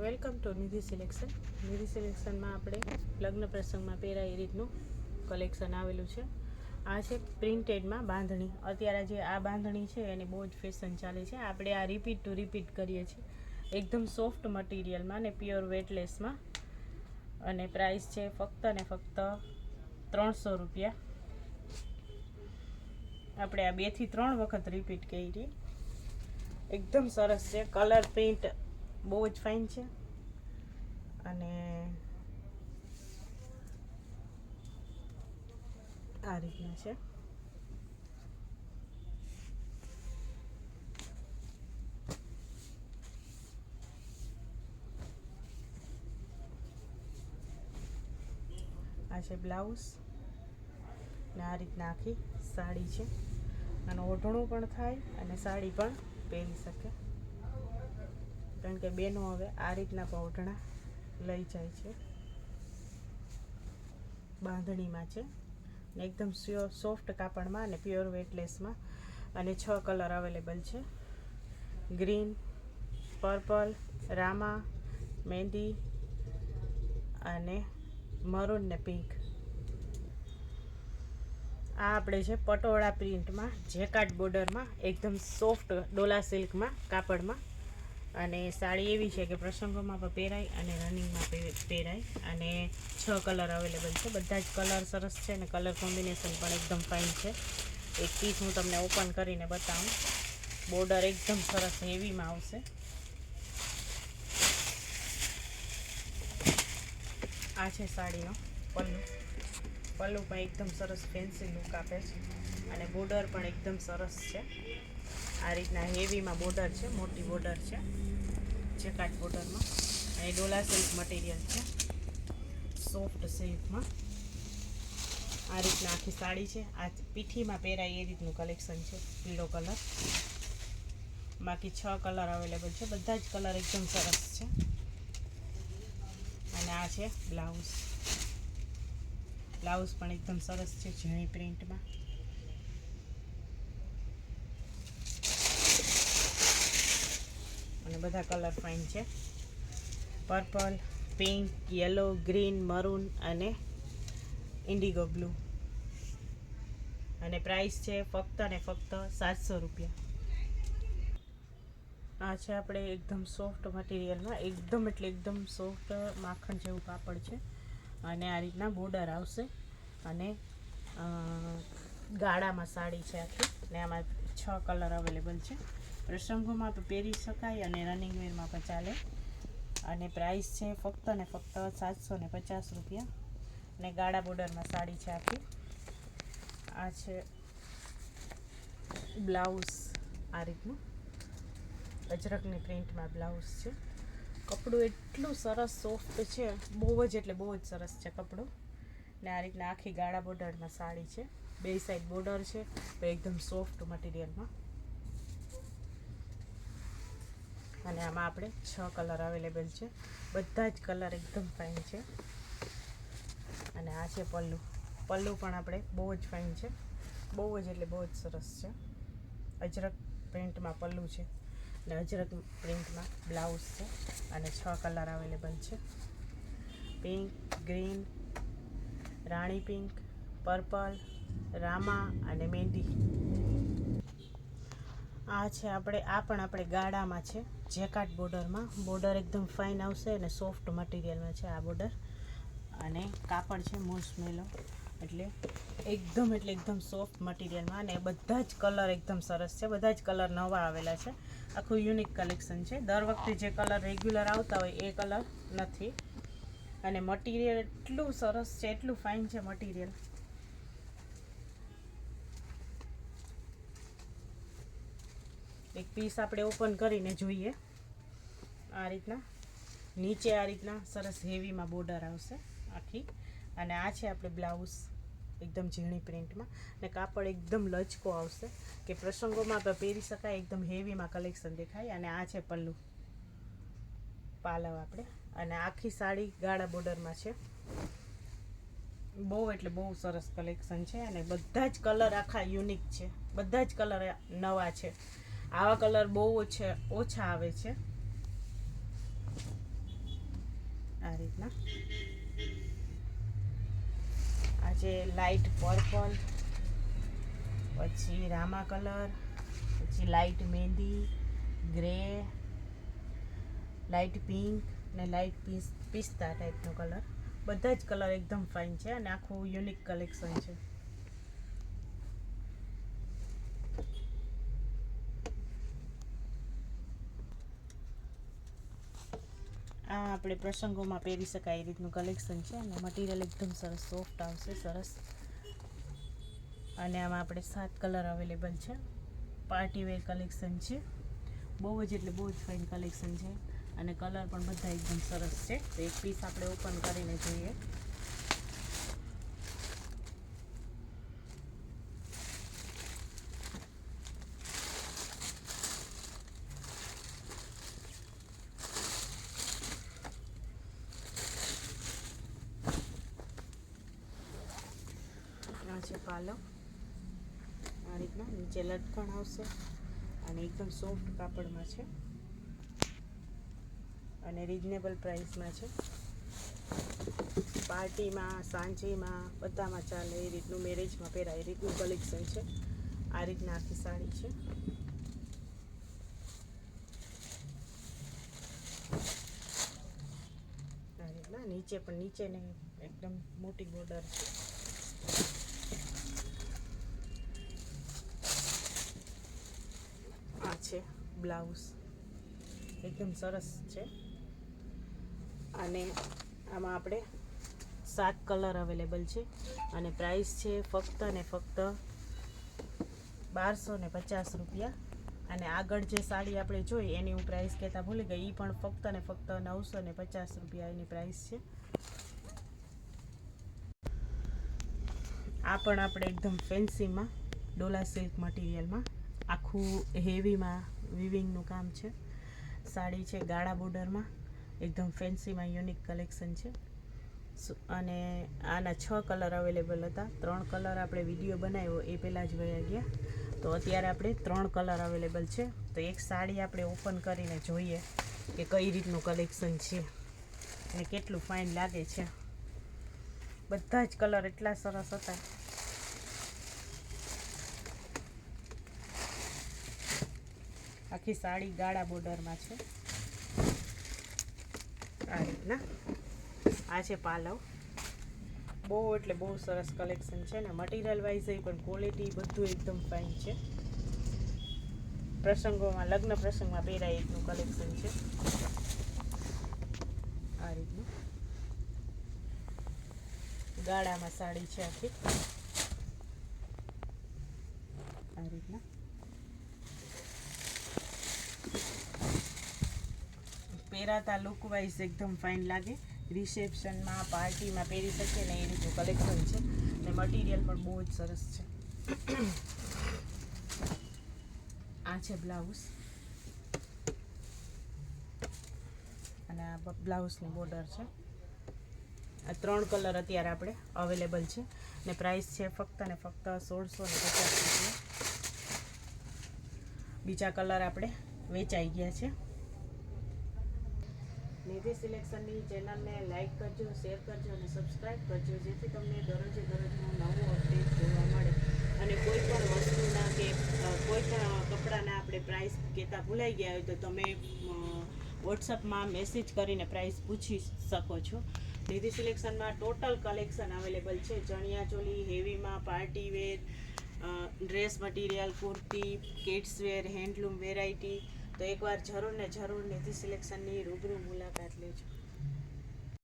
Welcome to Nidhi selection. Nidhi સિલેક્શનમાં આપણે લગ્ન પ્રસંગમાં પહેરાય એ રીતનું કલેક્શન આવેલું છે. આ છે પ્રિન્ટેડમાં બાંધણી. અત્યારે જે આ બાંધણી છે એની બહુ જ ફેશન ચાલે છે. આપણે આ રિપીટ ટુ રિપીટ કરીએ છીએ. એકદમ સોફ્ટ મટીરિયલમાં ને પ્યોર વેટલેસમાં અને પ્રાઇસ છે ફક્ત ને ફક્ત ત્રણસો રૂપિયા. આપણે આ બેથી ત્રણ વખત રિપીટ કરી. એકદમ સરસ છે. કલર પ્રિન્ટ બહુ જ ફાઇન છે. અને આ રીતના છે. આ છે બ્લાઉઝ. ને આ રીતના આખી સાડી છે. અને ઓઢણું પણ થાય અને સાડી પણ પહેરી શકે. કારણ કે બેનો હવે આ રીતના પૌઢણા લઈ જાય છે. બાંધણીમાં છે. ને એકદમ સોફ્ટ કાપડમાં અને પ્યોર વેટલેસમાં અને છ કલર અવેલેબલ છે. ગ્રીન, પર્પલ, રામા મહેંદી અને મરૂન ને પિંક. આ આપણે છે પટોળા પ્રિન્ટમાં, જેકાટ બોર્ડરમાં, એકદમ સોફ્ટ ડોલા સિલ્કમાં, કાપડમાં અને સાડી એવી છે કે પ્રસંગોમાં પણ પહેરાય અને રનિંગમાં પહેરાય. અને છ કલર અવેલેબલ છે. બધા જ કલર સરસ છે અને કલર કોમ્બિનેશન પણ એકદમ ફાઇન છે. એક પીસ હું તમને ઓપન કરીને બતાવું. બોર્ડર એકદમ સરસ હેવીમાં આવશે. આ છે સાડીનો પલ્લુ. પલ્લુ પણ એકદમ સરસ ફેન્સી લુક આપે છે. અને બોર્ડર પણ એકદમ સરસ છે. આ રીતના હેવીમાં બોર્ડર છે, મોટી બોર્ડર છે ચેકાટ બોર્ડરમાં. અને ડોલા સિલ્ક મટીરિયલ છે સોફ્ટ સિલ્કમાં આ રીતના આખી સાડી છે. આ પીઠીમાં પહેરાય એ રીતનું કલેક્શન છે, પીળો કલર બાકી છ કલર અવેલેબલ છે. બધા જ કલર એકદમ સરસ છે. અને આ છે બ્લાઉઝ બ્લાઉઝ પણ એકદમ સરસ છે, ઝીણી પ્રિન્ટમાં અને બધા કલર ફાઇન છે. Purple pink yellow green maroon અને ઇન્ડિગો બ્લુ અને પ્રાઇસ છે ફક્ત ને ફક્ત સાતસો રૂપિયા. આ છે આપણે એકદમ સોફ્ટ મટીરિયલમાં એકદમ એટલે એકદમ સોફ્ટ માખણ જેવું કાપડ છે. અને આ રીતના બોર્ડર આવશે. અને ગાળામાં સાડી છે આખી. ને આમાં છ કલર અવેલેબલ છે. પ્રસંગોમાં પણ પહેરી શકાય અને રનિંગ વેરમાં પણ ચાલે. અને પ્રાઇસ છે ફક્ત ને ફક્ત સાતસો ને પચાસ રૂપિયા. ને ગાળા બોર્ડરમાં સાડી છે આખી. આ છે બ્લાઉઝ આ રીતનું. અજરકની પ્રિન્ટમાં બ્લાઉઝ છે. કપડું એટલું સરસ સોફ્ટ છે. બહુ જ એટલે બહુ જ સરસ છે કપડું. ને આ રીતના આખી ગાળા બોર્ડરમાં સાડી છે. બે સાઈડ બોર્ડર છે. તો એકદમ સોફ્ટ મટીરિયલમાં અને આમાં આપણે છ કલર અવેલેબલ છે. બધા જ કલર એકદમ ફાઇન છે. અને આ છે પલ્લુ. પલ્લુ પણ આપણે બહુ જ ફાઇન છે. બહુ જ એટલે બહુ જ સરસ છે. અજરક પ્રિન્ટમાં પલ્લુ છે અને અજરક પ્રિન્ટમાં બ્લાઉઝ છે અને છ કલર અવેલેબલ છે. પિંક, ગ્રીન, રાણી પિંક, પર્પલ, રામા અને મહેંદી આ છે આપણે, આ પણ આપણે ગાળામાં છે, જેકાટ બોર્ડરમાં. બોર્ડર એકદમ ફાઇન આવશે અને સોફ્ટ મટીરિયલમાં છે આ બોર્ડર. અને કાપડ છે મોસમેલો એટલે એકદમ એટલે એકદમ સોફ્ટ મટીરિયલમાં અને બધા જ કલર એકદમ સરસ છે. બધા જ કલર નવા આવેલા છે. આખું યુનિક કલેક્શન છે. દર વખતે જે કલર રેગ્યુલર આવતા હોય એ કલર નથી. અને મટીરિયલ એટલું સરસ છે, એટલું ફાઇન છે મટીરિયલ એક પીસ આપણે ઓપન કરીને જોઈએ. આ રીતના. નીચે આ રીતના સરસ હેવીમાં બોર્ડર આવશે આખી. અને આ છે આપણે બ્લાઉઝ એકદમ ઝીણી પ્રિન્ટમાં. ને કાપડ એકદમ લચકો આવશે કે પ્રસંગોમાં પણ પહેરી શકાય, એકદમ હેવીમાં કલેક્શન દેખાય. અને આ છે પલ્લુ પાલવ આપણે. અને આખી સાડી ગાળા બોર્ડરમાં છે. બહુ એટલે બહુ સરસ કલેક્શન છે. અને બધા જ કલર આખા યુનિક છે. બધા જ કલર નવા છે. આવા કલર બહુ ઓછા ઓછા આવે છે. આ રીતના. આજે લાઈટ પર્પલ પછી રામા કલર, પછી લાઈટ મહેંદી ગ્રે લાઈટ પિંક ને લાઈટ પીસ પિસ્તા ટાઈપનો કલર. બધા જ કલર એકદમ ફાઇન છે અને આખું યુનિક કલેક્શન છે આ આપણે પ્રસંગોમાં પહેરી શકાય એ રીતનું કલેક્શન છે અને મટીરિયલ એકદમ સરસ સોફ્ટ આવશે, સરસ. અને આમાં આપણે સાત કલર અવેલેબલ છે. પાર્ટી વેર કલેક્શન છે. બહુ જ એટલે બહુ જ ફાઇન કલેક્શન છે. અને કલર પણ બધા એકદમ સરસ છે. તો એક પીસ આપણે ઓપન કરીને જોઈએ. છે પાલક. આ રીતના નીચે લટકણ આવશે અને એકદમ સોફ્ટ કાપડમાં છે. અને રિઝનેબલ પ્રાઇસમાં છે. પાર્ટીમાં, સાંજેમાં બધામાં ચાલે એ રીતનું મેરેજમાં પહેરાય એ રીતનું કલેક્શન છે. આ રીતના આખી સાડી છે. આ રીતના નીચે પણ નીચેને એકદમ મોટી બોર્ડર છે. છે, બ્લાઉઝ. એકદમ સરસ છે. અને આમાં આપણે સાત કલર અવેલેબલ છે. અને પ્રાઇસ છે ફક્ત ને ફક્ત બારસો ને પચાસ રૂપિયા. અને આગળ જે સાડી આપણે જોઈ, એની હું પ્રાઇસ કહેતા ભૂલી ગઈ. એ પણ ફક્ત ને ફક્ત નવસો ને પચાસ રૂપિયા એની પ્રાઇસ છે. આ પણ આપણે એકદમ ફેન્સીમાં ડોલા સિલ્ક મટીરિયલમાં આખું હેવીમાં વિવિંગનું કામ છે. સાડી છે ગાળા બોર્ડરમાં. એકદમ ફેન્સીમાં યુનિક કલેક્શન છે. અને આના છ કલર અવેલેબલ હતા. ત્રણ કલર આપણે વીડિયો બનાવ્યો, એ પહેલાં જ વયા ગયા. તો અત્યારે આપણે ત્રણ કલર અવેલેબલ છે. તો એક સાડી આપણે ઓપન કરીને જોઈએ કે કઈ રીતનું કલેક્શન છે અને કેટલું ફાઇન લાગે છે. બધા જ કલર એટલા સરસ હતા. આખી સાડી ગાળા બોર્ડરમાં છે. આ રીતના. આ છે પાલવ. બહુ એટલે બહુ સરસ કલેક્શન છે ને. મટીરિયલ વાઇઝ પણ ક્વોલિટી બધું એકદમ ફાઇન છે. પ્રસંગોમાં, લગ્ન પ્રસંગમાં પહેરાય એટલું કલેક્શન છે. આ રીતનું. ગાળામાં સાડી છે આખી. આ રીતના. પહેરાતા લુક વાઇઝ એકદમ ફાઇન લાગે. રિસેપ્શનમાં પાર્ટીમાં પહેરી શકીએ ને એ રીતનું કલેક્શન છે. ને મટીરિયલ પણ બહુ જ સરસ છે. આ છે બ્લાઉઝ અને આ બ્લાઉઝની બોર્ડર છે. આ ત્રણ કલર અત્યારે આપણે અવેલેબલ છે. ને પ્રાઇસ છે ફક્ત ને ફક્ત સોળસો ને પચાસ રૂપિયા. બીજા કલર આપણે વેચાઈ ગયા છે. નિધિ સિલેક્શનની ચેનલને લાઇક કરજો, શેર કરજો અને સબસ્ક્રાઈબ કરજો, જેથી તમને દરરોજે દરરોજનો નવો અપડેટ જોવા મળે. અને કોઈ પણ વસ્તુના કે કોઈ પણ કપડાના આપણે પ્રાઇસ કહેતા ભૂલાઈ ગયા હોય તો તમે વોટ્સઅપમાં મેસેજ કરીને પ્રાઇસ પૂછી શકો છો. નિધિ સિલેક્શનમાં ટોટલ કલેક્શન અવેલેબલ છે. Chaniya choli હેવીમાં party wear dress material kurti kids wear handloom variety તો એકવાર જરૂર ને જરૂર નિધિ સિલેક્શનની રૂબરૂ મુલાકાત લેજો.